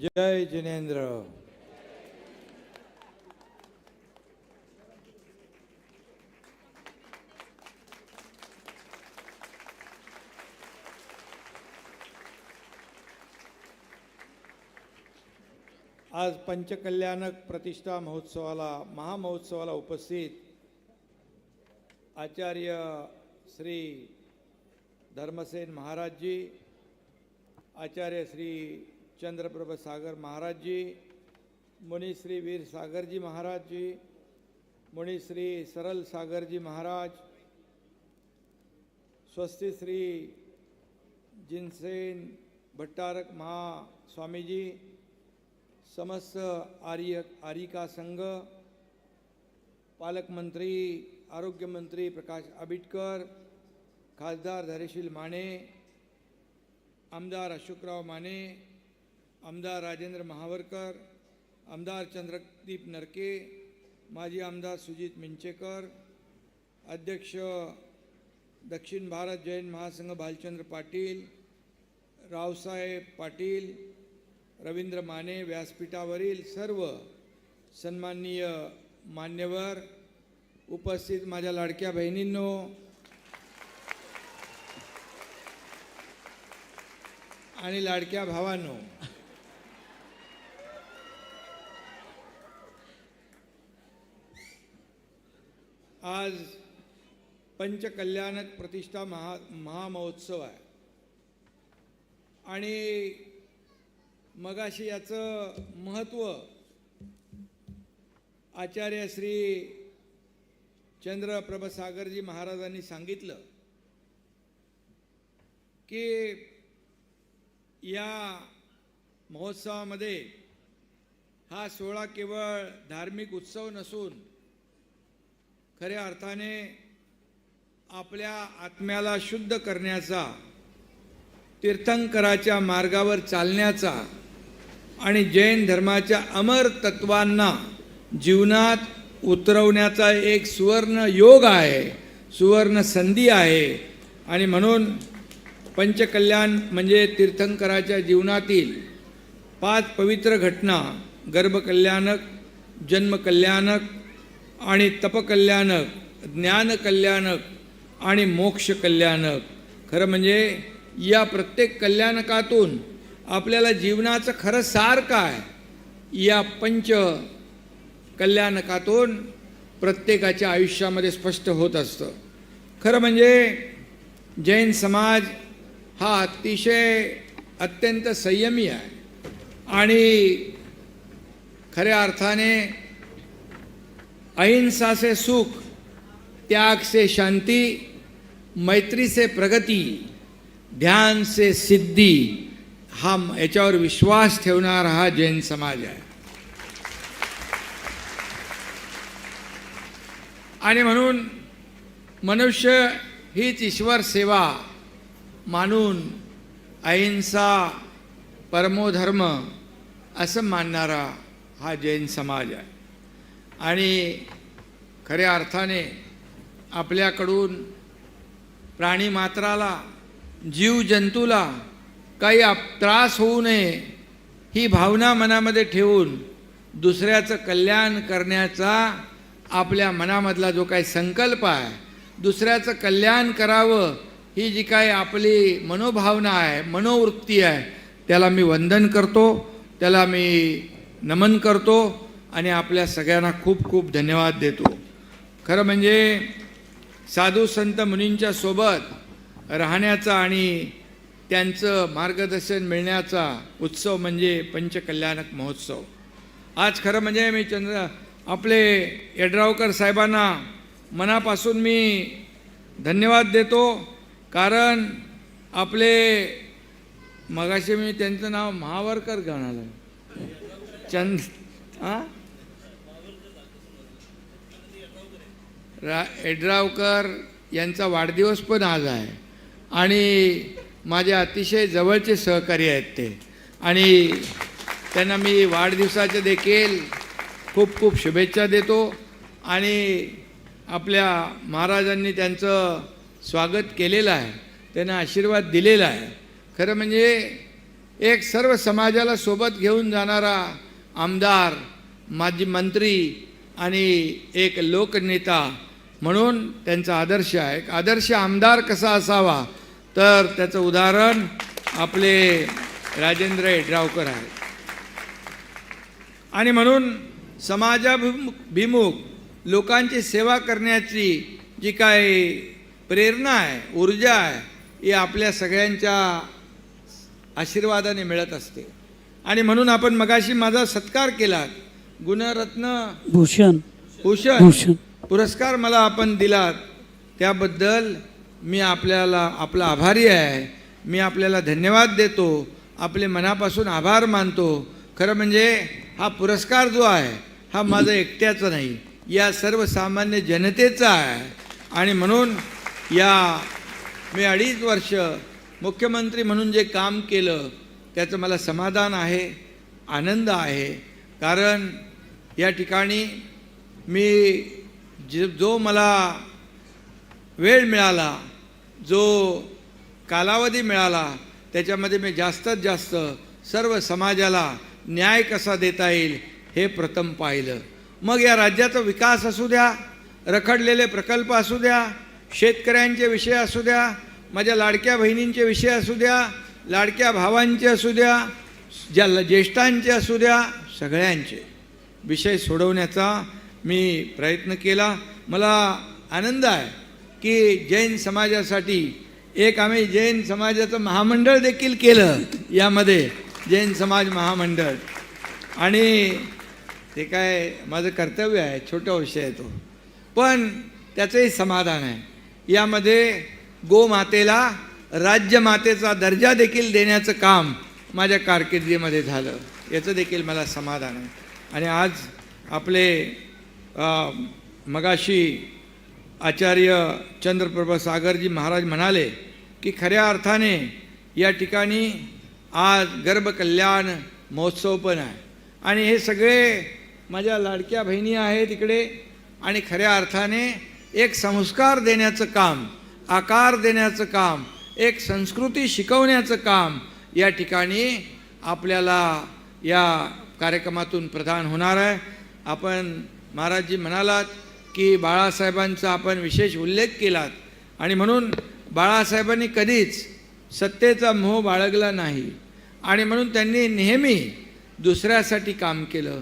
जय जिनेंद्र। आज पंचकल्याणक प्रतिष्ठा महोत्सवाला महामहोत्सवाला उपस्थित आचार्य श्री धर्मसेन महाराजजी आचार्य श्री चंद्रप्रभ सागर महाराजजी मुनिश्री वीर सागरजी महाराजजी मुनिश्री सरल सागरजी महाराज स्वस्ति श्री जिनसेन भट्टारक महा स्वामीजी समस्त आर्य आरिका संघ पालकमंत्री आरोग्यमंत्री प्रकाश आबिटकर खासदार धैर्यशील माने आमदार अशोकराव माने आमदार राजेंद्र महावरकर आमदार चंद्रदीप नरके माजी आमदार सुजित मिंचेकर अध्यक्ष दक्षिण भारत जैन महासंघ भालचंद्र पाटील रावसाहेब पाटील रवींद्र माने व्यासपीठावरील सर्व सन्माननीय मान्यवर उपस्थित माझ्या लाडक्या बहिणींनो आणि लाडक्या भावांनो आज पंचकल्याणक प्रतिष्ठा महा महामहोत्सव आहे. आणि मगाशी याचं महत्त्व आचार्य श्री चंद्रप्रभसागरजी महाराजांनी सांगितलं की या महोत्सवामध्ये हा सोहळा केवळ धार्मिक उत्सव नसून खऱ्या अर्थाने आपल्या आत्म्याला शुद्ध करण्याचा तीर्थंकराच्या मार्गावर चालण्याचा आणि जैन धर्माच्या अमर तत्वांना जीवनात उतरवण्याचा एक सुवर्ण योग आहे सुवर्ण संधी आहे. आणि म्हणून पंचकल्याण म्हणजे तीर्थंकराच्या जीवनातील पाच पवित्र घटना गर्भकल्याणक जन्मकल्याणक आणि तपकल्याणक ज्ञानकल्याणक आणि मोक्षकल्याणक खरं म्हणजे या प्रत्येक कल्याणकातून आपल्याला जीवनाचं खरं सार काय? या पंच कल्याणकातून प्रत्येकाच्या आयुष्यामध्ये स्पष्ट होत असतं. खरं म्हणजे जैन समाज हा अतिशय अत्यंत संयमी आहे. आणि खऱ्या अर्थाने अहिंसा से सुख त्याग से शांति मैत्री से प्रगती ध्यान से सिद्धी हा याच्यावर विश्वास ठेवणारा हा जैन समाज आहे. आणि म्हणून मनुष्य हीच ईश्वर सेवा मानून अहिंसा परमोधर्म असं मानणारा हा जैन समाज आहे. आणि खऱ्या अर्थाने आपल्याकडून प्राणीमात्राला जीवजंतूला काही आप त्रास होऊ नये ही भावना मनामध्ये ठेवून दुसऱ्याचं कल्याण करण्याचा आपल्या मनामधला जो काही संकल्प आहे दुसऱ्याचं कल्याण करावं ही जी काही आपली मनोभावना आहे मनोवृत्ती आहे त्याला मी वंदन करतो त्याला मी नमन करतो. आणि आपल्या सगळ्यांना खूप खूप धन्यवाद देतो. खरं म्हणजे साधू संत मुनींच्या सोबत राहण्याचा आणि त्यांचं मार्गदर्शन मिळण्याचा उत्सव म्हणजे पंचकल्याणक महोत्सव. आज खरं म्हणजे मी चंद्र आपले यड्रावकर साहेबांना मनापासून मी धन्यवाद देतो. कारण आपले मगाशी मी त्यांचं नाव महावरकर घेऊन चंद हां? रा एड्रावकर यांचा वाढदिवस पण आज आहे. आणि माझे अतिशय जवळचे सहकारी आहेत ते. आणि त्यांना मी वाढदिवसाचे देखील खूप खूप शुभेच्छा देतो. आणि आपल्या महाराजांनी त्यांचं स्वागत केलेलं आहे. त्यांना आशीर्वाद दिलेला आहे. खरं म्हणजे एक सर्व समाजाला सोबत घेऊन जाणारा आमदार माजी मंत्री आणि एक लोकनेता म्हणून त्यांचा आदर्श आहे. एक आदर्श आमदार कसा असावा? तर त्याचं उदाहरण आपले राजेंद्र यड्रावकर आहे. आणि म्हणून समाजाभिमुख भिमुख लोकांची सेवा करण्याची जी काय प्रेरणा आहे ऊर्जा आहे ही आपल्या सगळ्यांच्या आशीर्वादाने मिळत असते. आणि म्हणून आपण मगाशी माझा सत्कार केला गुणरत्न भूषण. भूषण. भूषण. पुरस्कार मला आपण दिलात त्याबद्दल मी आपल्याला आपला आभारी आहे. मी आपल्याला धन्यवाद देतो. आपले मनापासून आभार मानतो. खरं म्हणजे हा पुरस्कार जो आहे हा माझा एकट्याचा नाही या सर्वसामान्य जनतेचा आहे. आणि म्हणून या मी अडीच वर्ष मुख्यमंत्री म्हणून जे काम केलं त्याचं मला समाधान आहे आनंद आहे. कारण या ठिकाणी मी जे जो मला वेळ मिळाला जो कालावधी मिळाला त्याच्यामध्ये मी जास्तीत जास्त सर्व समाजाला न्याय कसा देता येईल हे प्रथम पाहिलं. मग या राज्याचा विकास असू द्या रखडलेले प्रकल्प असू द्या शेतकऱ्यांचे विषय असू द्या माझ्या लाडक्या बहिणींचे विषय असू द्या लाडक्या भावांचे असू द्या ज्या ल- ज्येष्ठांचे असू द्या सगळ्यांचे. विषय सोडवण्याचा मी प्रयत्न केला. मला आनंद आहे की जैन समाजासाठी एक आम्ही जैन समाजाचं महामंडळ देखील केलं यामध्ये जैन समाज महामंडळ. आणि ते काय माझं कर्तव्य आहे छोटा विषय आहे तो. पण त्याचंही समाधान आहे. यामध्ये गोमातेला राज्यमातेचा दर्जा देखील देण्याचं काम माझ्या कारकिर्दीमध्ये झालं. याचं देखील मला समाधान आहे. आणि आज आपले मगाशी आचार्य चंद्रप्रभा सागरजी महाराज म्हणाले की खऱ्या अर्थाने या ठिकाणी आज गर्भकल्याण महोत्सव पण आहे. आणि हे सगळे माझ्या लाडक्या बहिणी आहेत इकडे आणि खऱ्या अर्थाने एक संस्कार देण्याचं काम आकार देण्याचं काम एक संस्कृती शिकवण्याचं काम या ठिकाणी आपल्याला या कार्यक्रमातून प्रदान होणार आहे. आपण महाराजजी म्हणालात की बाळासाहेबांचा आपण विशेष उल्लेख केलात. आणि म्हणून बाळासाहेबांनी कधीच सत्तेचा मोह बाळगला नाही. आणि म्हणून त्यांनी नेहमी दुसऱ्यासाठी काम केलं.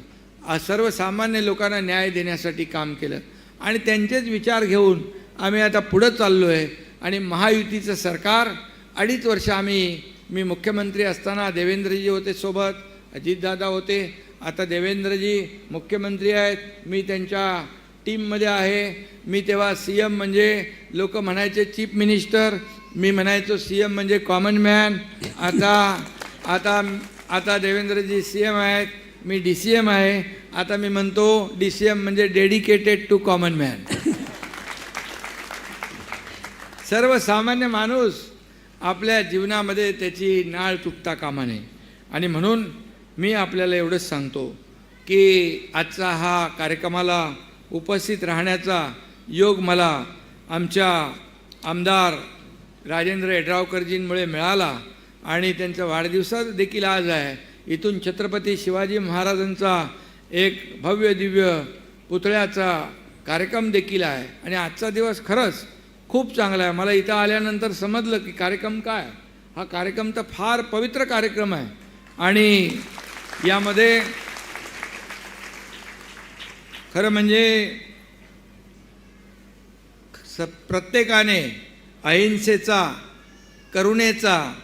सर्वसामान्य लोकांना न्याय देण्यासाठी काम केलं. आणि त्यांचेच विचार घेऊन आम्ही आता पुढं चाललो आहे आणि महायुतीचं सरकार अडीच वर्ष आम्ही मी मुख्यमंत्री असताना देवेंद्रजी होते सोबत अजितदादा होते आता देवेंद्रजी मुख्यमंत्री आहेत. मी त्यांच्या टीममध्ये आहे. मी तेव्हा सी एम म्हणजे लोक म्हणायचे चीफ मिनिस्टर. मी म्हणायचो सी एम म्हणजे कॉमन मॅन. आता आता आता देवेंद्रजी सी एम आहेत. मी डी सी एम आहे. आता मी म्हणतो डी सी एम म्हणजे डेडिकेटेड टू कॉमन मॅन. सर्वसामान्य माणूस आपल्या जीवनामध्ये त्याची नाळ तुटता कामा नये. आणि म्हणून मी आपल्याला एवढंच सांगतो की आजचा हा कार्यक्रमाला उपस्थित राहण्याचा योग मला आमच्या आमदार राजेंद्र यड्रावकरजींमुळे मिळाला आणि त्यांचा वाढदिवसा देखील आज आहे. इथून छत्रपती शिवाजी महाराजांचा एक भव्य दिव्य पुतळ्याचा कार्यक्रम देखील आहे. आणि आजचा दिवस खरंच खूप चांगला आहे. मला इथं आल्यानंतर समजलं की कार्यक्रम काय? हा कार्यक्रम तर फार पवित्र कार्यक्रम आहे. आणि यामध्ये खरं म्हणजे स प्रत्येकाने अहिंसेचा करुणेचा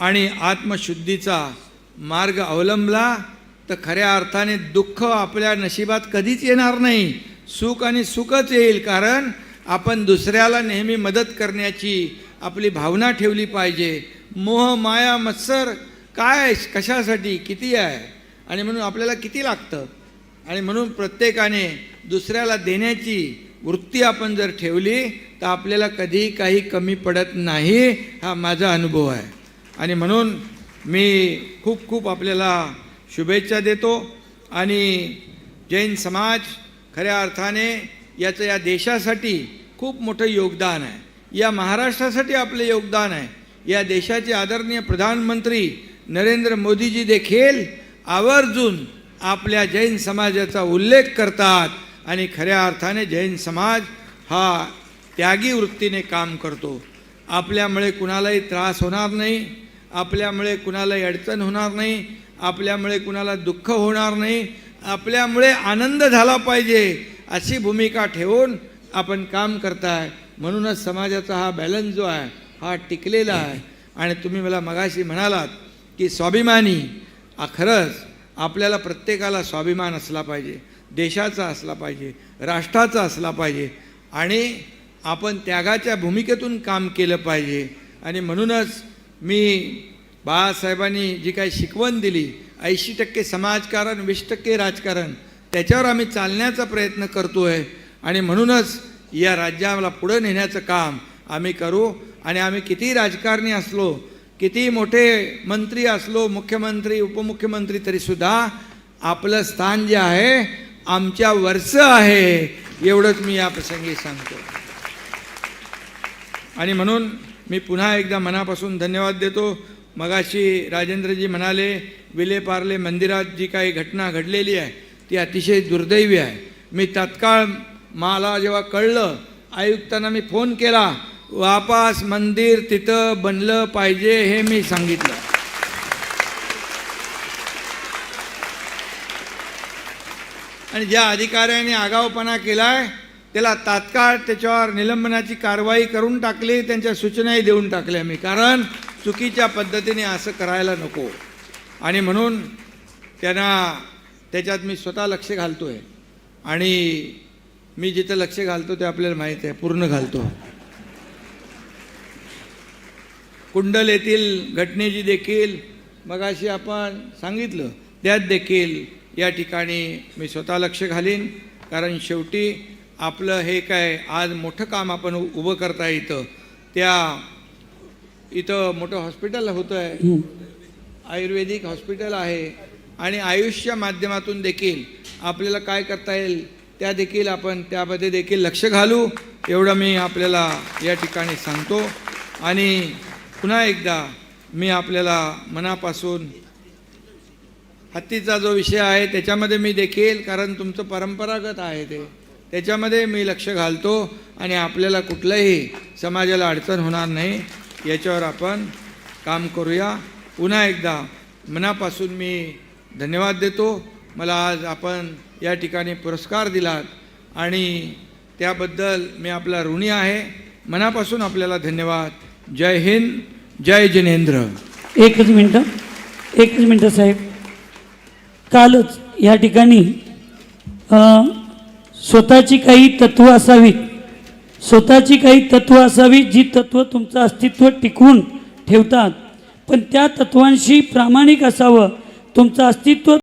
आणि आत्मशुद्धीचा मार्ग अवलंबला तर खऱ्या अर्थाने दुःख आपल्या नशिबात कधीच येणार नाही. सुख आणि सुखच येईल कारण आपण दुसऱ्याला नेहमी मदत करण्याची आपली भावना ठेवली पाहिजे. मोह माया मत्सर काय कशासाठी? किती आहे? आणि म्हणून आपल्याला किती लागतं? आणि म्हणून प्रत्येकाने दुसऱ्याला देण्याची वृत्ती आपण जर ठेवली तर आपल्याला कधीही काही कमी पडत नाही हा माझा अनुभव आहे. आणि म्हणून मी खूप खूप आपल्याला शुभेच्छा देतो. आणि जैन समाज खऱ्या अर्थाने याचं या देशासाठी खूप मोठं योगदान आहे. या महाराष्ट्रासाठी आपलं योगदान आहे. या देशाचे आदरणीय प्रधानमंत्री नरेंद्र मोदीजी देखील आवर्जून आपल्या जैन समाजाचा उल्लेख करतात आणि खऱ्या अर्थाने जैन समाज हा त्यागी वृत्तीने काम करतो. आपल्यामुळे कुणालाही त्रास होणार नाही आपल्यामुळे कुणालाही अडचण होणार नाही आपल्यामुळे कुणाला दुःख होणार नाही आपल्यामुळे आनंद झाला पाहिजे अशी भूमिका ठेवून आपण काम करताय. म्हणूनच समाजाचा हा बॅलन्स जो आहे हा टिकलेला आहे. आणि तुम्ही मला मगाशी म्हणालात की स्वाभिमानी खरंच आपल्याला प्रत्येकाला स्वाभिमान असला पाहिजे देशाचा असला पाहिजे राष्ट्राचा असला पाहिजे आणि आपण त्यागाच्या भूमिकेतून काम केलं पाहिजे. आणि म्हणूनच मी बाळासाहेबांनी जी काही शिकवण दिली ऐंशी टक्के समाजकारण वीस टक्के राजकारण त्याच्यावर आम्ही चालण्याचा प्रयत्न करतो आहे आणि म्हणूनच या राज्याला पुढं नेण्याचं काम आम्ही करू. आणि आम्ही किती राजकारणी असलो किती मोठे मंत्री असलो मुख्यमंत्री उपमुख्यमंत्री तरीसुद्धा आपलं स्थान जे आहे आमच्या वरचं आहे एवढंच मी या प्रसंगी सांगतो. आणि म्हणून मी पुन्हा एकदा मनापासून धन्यवाद देतो. मगाशी राजेंद्रजी म्हणाले विलेपार्ले मंदिरात जी काही घटना घडलेली आहे ती अतिशय दुर्दैवी आहे. मी तात्काळ मला जेव्हा कळलं आयुक्तांना मी फोन केला वापस मंदिर तिथं बनलं पाहिजे हे मी सांगितलं. आणि ज्या अधिकाऱ्याने आगाऊपणा केलाय त्याला तात्काळ त्याच्यावर निलंबनाची कारवाई करून टाकली त्यांच्या सूचनाही देऊन टाकल्या मी. कारण चुकीच्या पद्धतीने असं करायला नको. आणि म्हणून त्यांना त्याच्यात मी स्वतः लक्ष घालतो आहे आणि मी जिथं लक्ष घालतो ते आपल्याला माहीत आहे पूर्ण घालतो. कुंडल येथील घटनेची देखील मगाशी आपण सांगितलं. त्यात देखील या ठिकाणी मी स्वतः लक्ष घालीन. कारण शेवटी आपलं हे काय आज मोठं काम आपण उ- उभं करता इथं. त्या इथं मोठं हॉस्पिटल होतं आहे आयुर्वेदिक हॉस्पिटल आहे. आणि आयुषच्या माध्यमातून देखील आपल्याला काय करता येईल त्या देखील आपण त्यामध्ये देखील लक्ष घालू. एवढं मी आपल्याला या ठिकाणी सांगतो. आणि पुन्हा एकदा मी आपल्याला मनापासून हत्तीचा जो विषय आहे त्याच्यामध्ये मी देखील कारण तुमचं परंपरागत आहे ते त्याच्यामध्ये मी लक्ष घालतो आणि आपल्याला कुठलंही समाजाला अडचण होणार नाही याच्यावर आपण काम करूया. पुन्हा एकदा मनापासून मी धन्यवाद देतो. मला आज आपण या ठिकाणी पुरस्कार दिलात आणि त्याबद्दल मी आपला ऋणी आहे. मनापासून आपल्याला धन्यवाद. जय हिंद जय जिनेंद्र। एकच मिनटं एकच मिनटं साहेब. कालच या ठिकाणी स्वतःची काही तत्व असावीत. स्वतःची काही तत्व असावीत जी तत्व तुमचं अस्तित्व टिकवून ठेवतात. पण त्या तत्वांशी प्रामाणिक असावं. तुमचं अस्तित्व